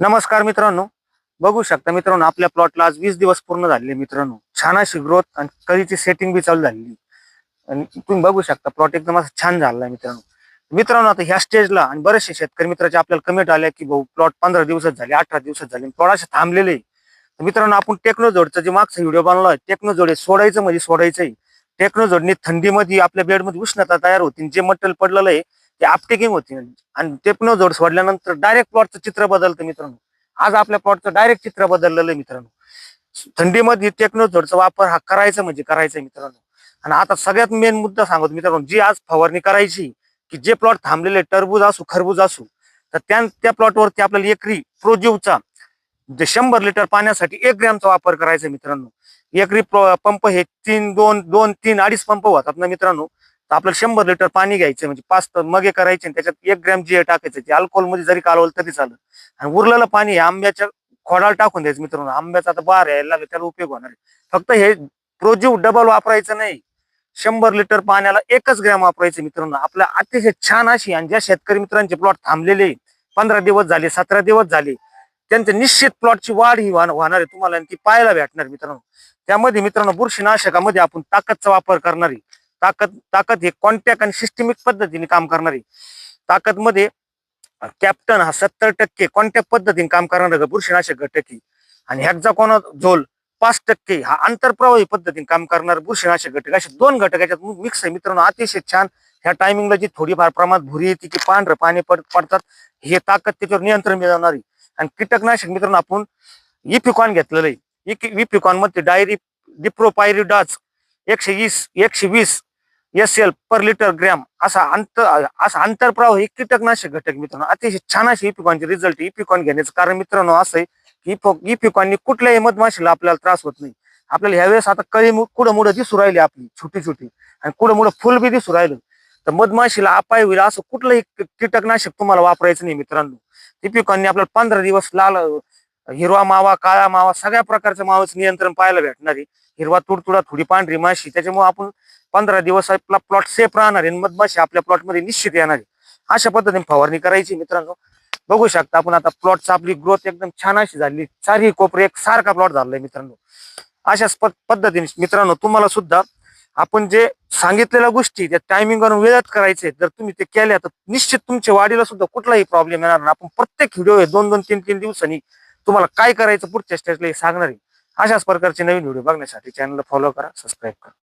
नमस्कार मित्रांनो. बघू शकता मित्रांनो आपल्या प्लॉटला आज वीस दिवस पूर्ण झालेले मित्रांनो. छान अशी ग्रोथ आणि कधीची सेटिंग बी चालू झालेली. आणि तुम्ही बघू शकता प्लॉट एकदम असं छान झालेला आहे मित्रांनो. मित्रांनो आता ह्या स्टेजला आणि बरेचसे शेतकरी मित्राचे आपल्याला कमेंट आल्या की भाऊ प्लॉट पंधरा दिवसात झाले अठरा दिवसात झाले प्लॉट असे थांबलेले तर मित्रांनो आपण टेक्नोजोडचा जे मागचा व्हिडिओ बनवला आहे टेक्नोजोड सोडायचं म्हणजे सोडायचंय. टेक्नोजोडने थंडीमध्ये आपल्या बेडमध्ये उष्णता तयार होती जे मटेरियल पडलेलं आहे ते आपटेकिंग होती. आणि टेक्नोजोड सोडल्यानंतर डायरेक्ट प्लॉटचं चित्र बदलतं मित्रांनो. आज आपल्या प्लॉटचं डायरेक्ट चित्र बदललेलं आहे मित्रांनो. थंडीमध्ये टेक्नोजोडचा वापर हा करायचा म्हणजे करायचा मित्रांनो. आणि आता सगळ्यात मेन मुद्दा सांगतो मित्रांनो जी आज फवारणी करायची की जे प्लॉट थांबलेले टरबूज असू खरबूज असू तर त्या त्या प्लॉटवरती आपल्याला एकरी प्रोजीवचा जे शंभर लिटर पाण्यासाठी एक ग्रॅमचा वापर करायचा मित्रांनो. एकरी पंप हे तीन दोन दोन तीन अडीच पंप होतात ना मित्रांनो. तर आपल्याला शंभर लिटर पाणी घ्यायचं म्हणजे पाच तर मगे करायचे आणि त्याच्यात एक ग्रॅम जी टाकायचं. जे अल्कोहोलमध्ये जरी कालवलं तरी चालेल. आणि उरलेलं पाणी हे आंब्याच्या खोडाला टाकून द्यायचं मित्रांनो. आंब्याचा आता बार यायला लागला त्याला उपयोग होणार आहे. फक्त हे प्रोजीव डबल वापरायचं नाही. शंभर लिटर पाण्याला एकच ग्रॅम वापरायचं मित्रांनो. आपल्या अतिशय छान अशी आणि ज्या शेतकरी मित्रांचे प्लॉट थांबलेले पंधरा दिवस झाले सतरा दिवस झाले त्यांच्या निश्चित प्लॉटची वाढ ही होणार आहे. तुम्हाला आणि ती पाहायला भेटणार मित्रांनो. त्यामध्ये मित्रांनो बुरशीनाशकामध्ये आपण ताकदचा वापर करणारी ताकद ताकद हे कॉन्टॅक्ट आणि सिस्टमिक पद्धतीने काम करणारी. ताकदमध्ये कॅप्टन हा सत्तर टक्के कॉन्टॅक्ट पद्धतीने काम करणारा बुरशीनाशक घटक आहे. आणि ह्याचा कोणा झोल पाच टक्के हा आंतरप्रवाही पद्धतीने काम करणारा बुरशीनाशक घटक असे दोन घटक याच्यात मिक्स आहे. मित्रांनो अतिशय छान. ह्या टायमिंगला जी थोडीफार प्रमाणात भुरी येते की पांढरं पाणी पड पडतात हे ताकद त्याच्यावर नियंत्रण मिळवणारी. आणि कीटकनाशक मित्रांनो आपण इफिकॉन घेतलेलं आहे. इफिकॉनमध्ये डायरी डिप्रोपायरिडाज एकशे वीस एकशे वीस S L per litre gram असा अंतर असा अंतरप्रवाह हे कीटकनाशक घटक मित्रांनो. अतिशय छान अशी इपिकॉनचे रिझल्ट इपिकॉन घेण्याचं कारण मित्रांनो असं आहे की इफो कुठल्याही मधमाशीला आपल्याला त्रास होत नाही. आपल्याला ह्यावेळेस आता कळी कुडमुडं दिसू राहिली आपली छोटी छोटी आणि कुठं फुल बी दिसू राहिलं. तर मधमाशीला अपाय होईल असं कुठलंही कीटकनाशक तुम्हाला वापरायचं नाही मित्रांनो. इपिकॉनने आपल्याला पंधरा दिवस लाल हिरवा मावा काळा मावा सगळ्या प्रकारच्या मावाचं नियंत्रण पाहायला भेटणार आहे. हिरवा तुडतुडा थोडी पांढरी माशी त्याच्यामुळे आपण पंधरा दिवस आपला प्लॉट सेफ राहणार आहे मधमाशी आपल्या प्लॉटमध्ये निश्चित येणार आहे. अशा पद्धतीने फवारणी करायची मित्रांनो. बघू शकता आपण आता प्लॉटचा आपली ग्रोथ एकदम छान अशी झाली. चारही कोपरे एक सारखा प्लॉट झालाय मित्रांनो. अशाच पद्धतीने मित्रांनो तुम्हाला सुद्धा आपण जे सांगितलेल्या गोष्टी त्या टायमिंगवर वेळात करायचे जर तुम्ही ते केल्या तर निश्चित तुमच्या वाढीला सुद्धा कुठलाही प्रॉब्लेम येणार नाही. आपण प्रत्येक व्हिडिओ दोन दोन तीन तीन दिवसांनी तुम्हाला काय करायचं पुढच्या स्टेजला हे सांगणार आहे. अशाच प्रकारचे नवीन व्हिडिओ बघण्यासाठी चॅनलला फॉलो करा सबस्क्राईब करा.